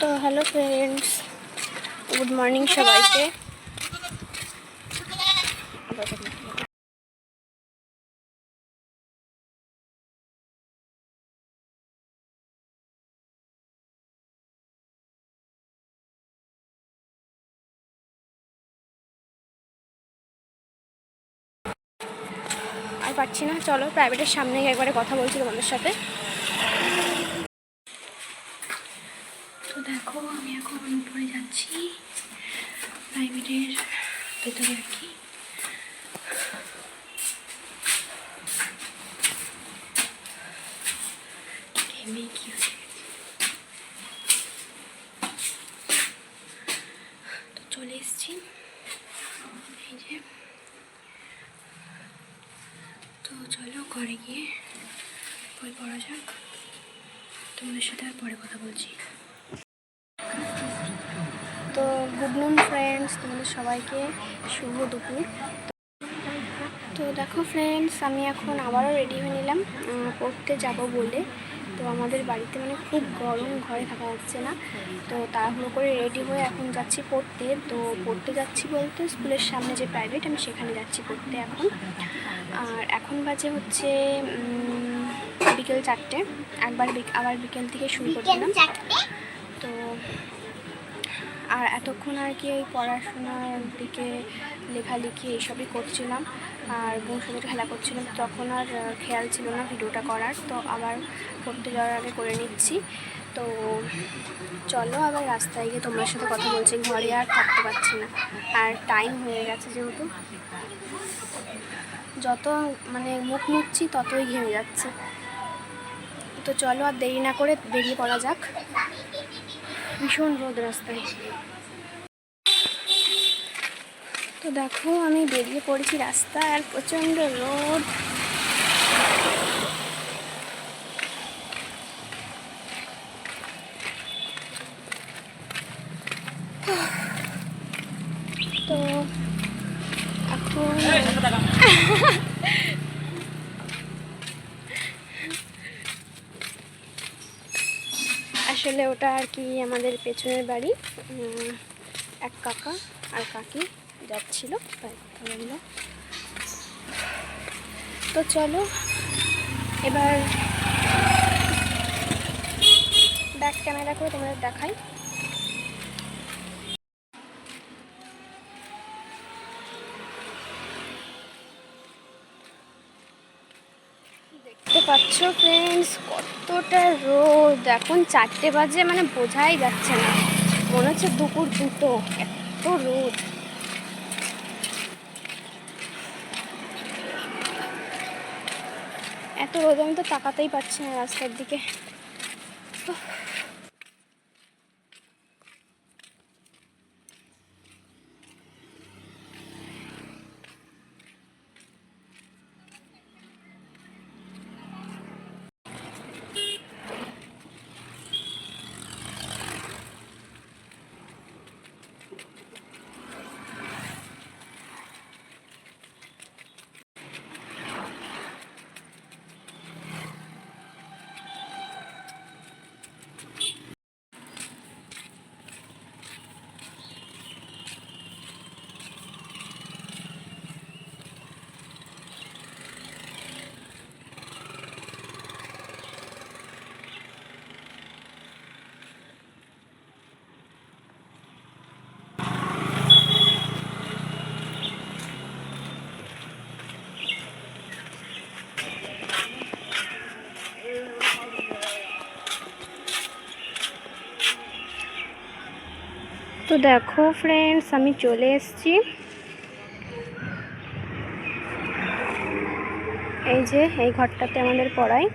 তো hello friends good morning সবাইকে। আর পারছি না, চলো প্রাইভেটের সামনে একবারে কথা বলছি তোমাদের সাথে তো দেখো, আমি এখন উপরে যাচ্ছি। প্রাইভেটের ভেতরে আর কি। কি হয়ে তো চলে এসেছি। এই যে। তো চলো ঘরে গিয়ে বই পড়া যাক। তোমাদের সাথে আর পরে কথা বলছি তো গুড নুন ফ্রেন্ডস তোমাদের সবাইকে শুভ দুপুর। তো দেখো ফ্রেন্ডস আমি এখন আবারও রেডি হয়ে নিলাম পড়তে যাব বলে। তো আমাদের বাড়িতে মানে খুব গরম, ঘরে থাকা যাচ্ছে না। তো তাড়াহুড়ো করে রেডি হয়ে এখন যাচ্ছি পড়তে। তো পড়তে যাচ্ছি বলতে স্কুলের সামনে যে প্রাইভেট আমি সেখানে যাচ্ছি পড়তে এখন। আর এখন বাজে হচ্ছে বিকেল চারটে। একবার আবার বিকেল থেকে শুরু করছিলাম তো আর এতক্ষণ আর কি এই পড়াশোনার দিকে লেখালেখি এইসবই করছিলাম। আর বোন সাথে খেলা করছিলাম, তখন আর খেয়াল ছিল না ভিডিওটা করার। তো আবার পড়তে যাওয়ার আগে করে নিচ্ছি। তো চলো আবার রাস্তায় গিয়ে তোমার সাথে কথা বলছি, ঘরে আর থাকতে পারছি না। আর টাইম হয়ে গেছে যেহেতু। যত মানে মুখ মুছছি ততই ঘেমে যাচ্ছে। তো চলো আর দেরি না করে বেরিয়ে পড়া যাক। ভীষণ রোদ রাস্তায়। তো দেখো আমি বেরিয়ে পড়েছি রাস্তায় আর প্রচণ্ড রোদ। তো এখন আসলে ওটা আর কি আমাদের পেছনের বাড়ি। এক কাকা আর কাকি যাচ্ছিল তো চলো, এবার ব্যাক ক্যামেরা করে তোমাদের দেখাই। পাচ্ছ ফ্রেন্ডস কতটা রোদ। এখন চারটে বাজে মানে বোঝাই যাচ্ছে না। মনে হচ্ছে দুপুর দুটো। এত রোদ। এত রোদ, আমি তো তাকাতেই পারছি না রাস্তার দিকে। তো দেখো ফ্রেন্ডস আমি চলে এসেছি। এই যে, এই ঘরটাতে আমাদের পড়াই।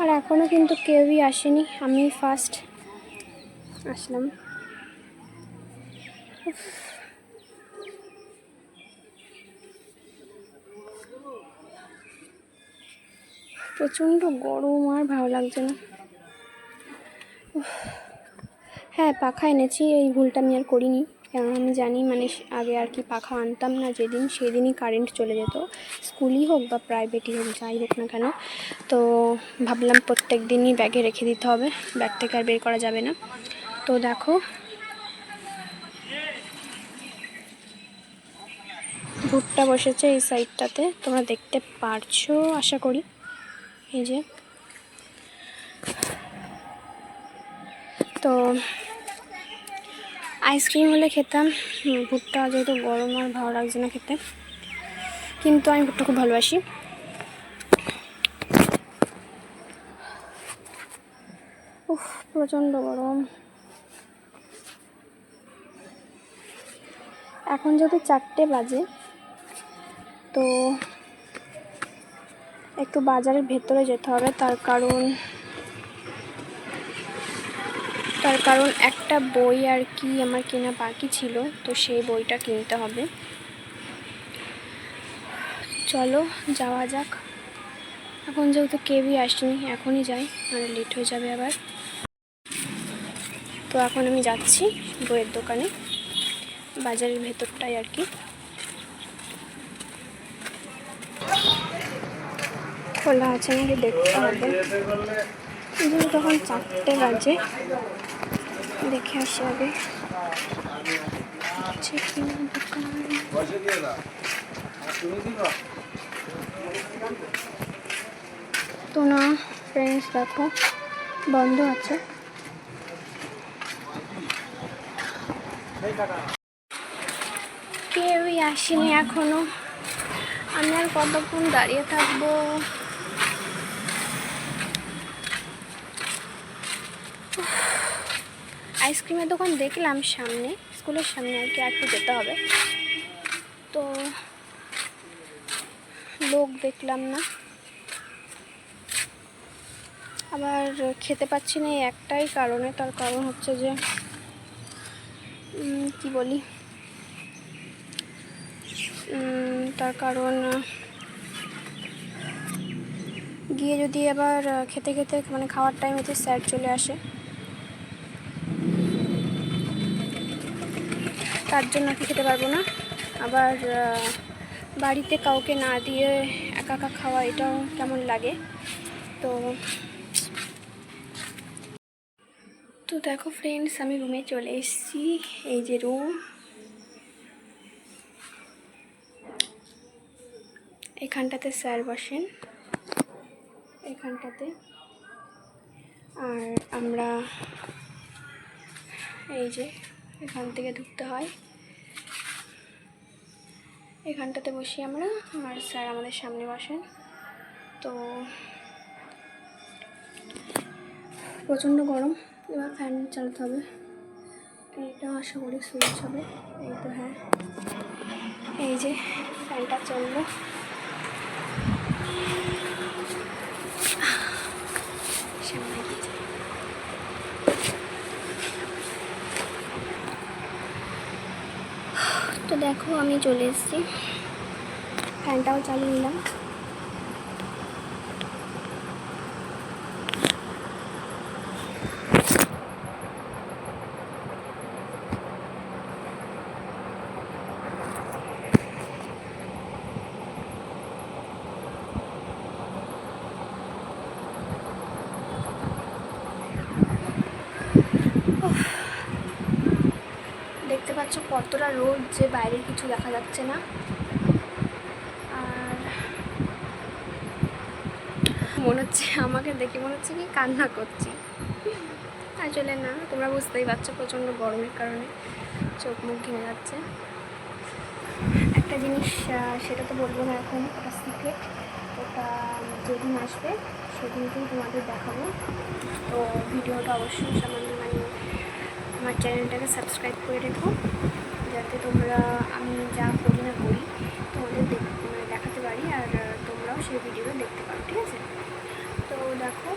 আর এখনও কিন্তু কেউই আসেনি, আমি ফার্স্ট আসলাম। প্রচণ্ড গরম, আর ভালো লাগছে না। হ্যাঁ পাখা এনেছি, এই ভুলটা আমি আর করিনি। কারণ আমি জানি মানে আগে আর কি পাখা আনতাম না যেদিন, সেদিনই কারেন্ট চলে যেত। স্কুলই হোক বা প্রাইভেটই হোক, যাই হোক না কেন। তো ভাবলাম প্রত্যেক দিনই ব্যাগে রেখে দিতে হবে। ব্যাগ থেকে আর বের করা যাবে না। তো দেখো। ভুট্টা বসেছে এই সাইডটাতে তোমরা দেখতে পারছ, আশা করি। এই যে। তো আইসক্রিম হলে খেতাম ভুট্টা যেহেতু গরম আর ভালো লাগছে না খেতে, কিন্তু আমি ভুট্টা খুব ভালোবাসি। উফ, প্রচণ্ড গরম। এখন যেহেতু চারটে বাজে, তো একটু বাজারের ভেতরে যেতে হবে, তার কারণ তার কারণ একটা বই আর কি আমার কেনা বাকি ছিল, তো সেই বইটা কিনতে হবে। চলো, যাওয়া যাক। এখন যেহেতু কেউই আসেনি, এখনই যাই মানে লেট হয়ে যাবে আবার। তো এখন আমি যাচ্ছি বইয়ের দোকানে, বাজারের ভেতরটাই আর কি। খোলা আছে নাকি দেখতে হবে। তখন চারটে বাজে। দেখে আসি আগে। তো না ফ্রেন্ডস দেখো, বন্ধ আছে। কেউই আসেনি এখনও। আমি আর কতক্ষণ দাঁড়িয়ে থাকব? আইসক্রিমের দোকান দেখলাম সামনে, স্কুলের সামনে আর কি একটু যেতে হবে। তো লোক দেখলাম না। আবার খেতে পাচ্ছি না একটাই কারণে, তার কারণ হচ্ছে যে কি বলি? তার কারণ, গিয়ে যদি আবার খেতে খেতে মানে খাওয়ার টাইমেতে স্যার চলে আসে তার জন্য কি খেতে পারব না। আবার বাড়িতে কাউকে না দিয়ে একা একা খাওয়া এটাও কেমন লাগে? তো তো দেখো ফ্রেন্ডস আমি রুমে চলে এসেছি। এই যে রুম এখানটাতে স্যার বসেন। এখানটাতে। আর আমরা এই যে এখান থেকে ঢুকতে হয়। এখানটাতে বসি আমরা, আর স্যার আমাদের সামনে বসেন। তো প্রচণ্ড গরম, এবার ফ্যান চালাতে হবে। এইটা আশা করি সুইচ হবে। এই তো হ্যাঁ। এই যে ফ্যানটা চলল। সামনে এগিয়ে যাই। তো দেখো আমি চলে এসেছি। ফ্যানটাও চালিয়ে নিলাম দেখতে পাচ্ছ কতটা রোদ যে বাইরের কিছু দেখা যাচ্ছে না। আর মনে হচ্ছে, আমাকে দেখে মনে হচ্ছে কি কান্না করছি। আসলে না, তোমরা বুঝতেই পারছ প্রচণ্ড গরমের কারণে চোখ মুখ ঘেমে যাচ্ছে। একটা জিনিস সেটা তো বলব না এখন, ওটা সিক্রেট ওটা যেদিন আসবে, সেদিনকেই তোমাদের দেখাবো। তো ভিডিওটা অবশ্যই সামান্য মানে আমার চ্যানেলটাকে সাবস্ক্রাইব করে রেখো। যাতে তোমরা আমি যা করি না করি, তোমাদের মানে দেখাতে পারি আর তোমরাও সেই ভিডিওটা দেখতে পারো, ঠিক আছে? তো দেখো,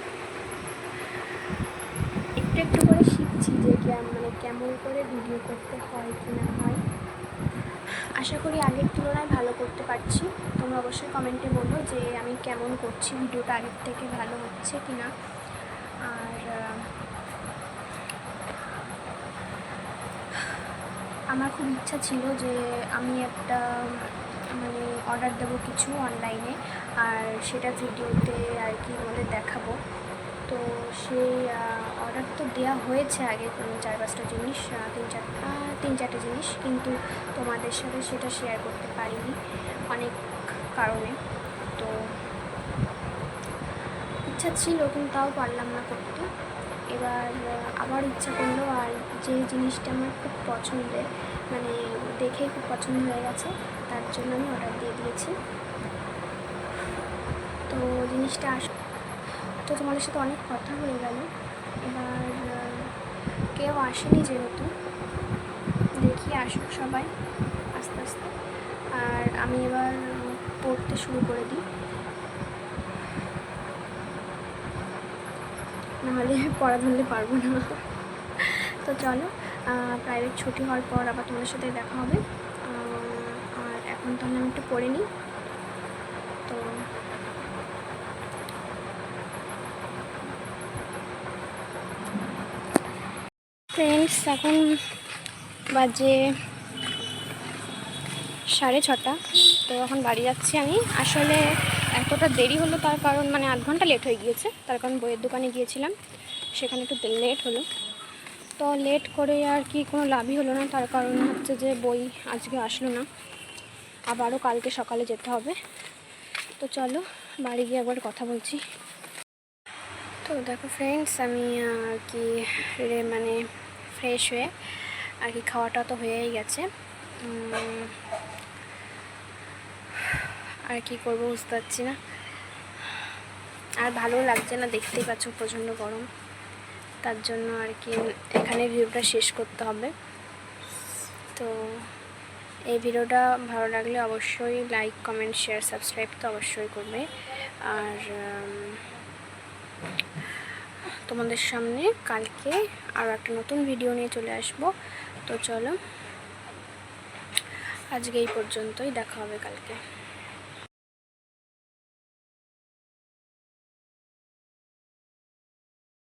একটু একটু করে শিখছি যে মানে কেমন করে ভিডিও করতে হয় কি না হয়। আশা করি আগের তুলনায় ভালো করতে পারছি। তোমরা অবশ্যই কমেন্টে বলো যে আমি কেমন করছি ভিডিওটা আগের থেকে ভালো হচ্ছে কি না। আর আমার খুব ইচ্ছা ছিল যে আমি একটা মানে অর্ডার দেবো কিছু অনলাইনে আর সেটা ভিডিওতে আর কি তোমাদের দেখাবো। তো সেই অর্ডার তো দেওয়া হয়েছে আগে চার পাঁচটা জিনিস তিন চার আহ, তিন চারটে জিনিস কিন্তু তোমাদের সাথে সেটা শেয়ার করতে পারিনি অনেক কারণে। তো ইচ্ছা ছিল কিন্তু তাও পারলাম না করতে। এবার আবার ইচ্ছা করল আর যে জিনিসটা আমার খুব পছন্দের মানে দেখেই খুব পছন্দ হয়ে গেছে, তার জন্য আমি অর্ডার দিয়ে দিয়েছি। তো জিনিসটা আস তো তোমাদের সাথে অনেক কথা হয়ে গেল। এবার কেউ আসেনি যেহেতু, দেখি আসুক সবাই, আস্তে আস্তে। আর আমি এবার পড়তে শুরু করে দিই। নাহলে পড়া ধরলে পারব না। তো চলো প্রাইভেট ছুটি হওয়ার পর আবার তোমাদের সাথে দেখা হবে। আর এখন তাহলে আমি একটু পড়ে নিই। তো ফ্রেন্ডস এখন বাজে সাড়ে ছটা। তো এখন বাড়ি যাচ্ছি আমি। আসলে এতটা দেরি হলো তার কারণ মানে আধ ঘণ্টা লেট হয়ে গিয়েছে, তার কারণ বইয়ের দোকানে গিয়েছিলাম, সেখানে একটু লেট হলো। তো লেট করে আর কি কোনো লাভই হলো না, তার কারণ হচ্ছে যে বই আজকে আসলো না। আবারও কালকে সকালে যেতে হবে। তো চলো, বাড়ি গিয়ে একবার কথা বলছি। তো দেখো ফ্রেন্ডস আমি আর কি মানে ফ্রেশ হয়ে আর কি খাওয়াটা তো হয়েই গেছে। আর কি করব বুঝতে পারছি না। আর ভালো লাগছে না, দেখতেই পাচ্ছ প্রচণ্ড গরম। তার জন্য আর কি এখানে ভিডিওটা শেষ করতে হবে। তো এই ভিডিওটা ভালো লাগলে অবশ্যই লাইক কমেন্ট শেয়ার সাবস্ক্রাইব তো অবশ্যই করবে। আর তোমাদের সামনে কালকে আরও একটা নতুন ভিডিও নিয়ে চলে আসব। তো চলো, আজকে এই পর্যন্তই, দেখা হবে কালকে।